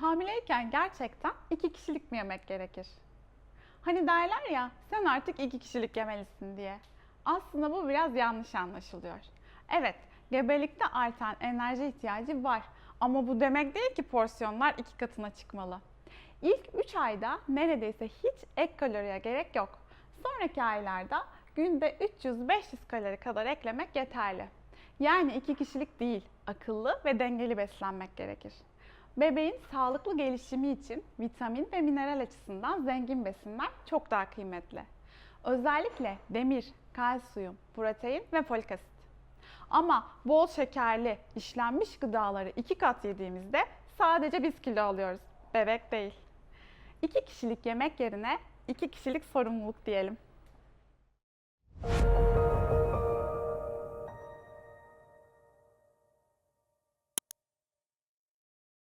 Hamileyken gerçekten iki kişilik mi yemek gerekir? Hani derler ya sen artık iki kişilik yemelisin diye. Aslında bu biraz yanlış anlaşılıyor. Evet, gebelikte artan enerji ihtiyacı var ama bu demek değil ki porsiyonlar iki katına çıkmalı. İlk 3 ayda neredeyse hiç ek kaloriye gerek yok. Sonraki aylarda günde 300-500 kalori kadar eklemek yeterli. Yani iki kişilik değil, akıllı ve dengeli beslenmek gerekir. Bebeğin sağlıklı gelişimi için vitamin ve mineral açısından zengin besinler çok daha kıymetli. Özellikle demir, kalsiyum, protein ve folik asit. Ama bol şekerli, işlenmiş gıdaları iki kat yediğimizde sadece biz kilo alıyoruz, bebek değil. İki kişilik yemek yerine iki kişilik sorumluluk diyelim.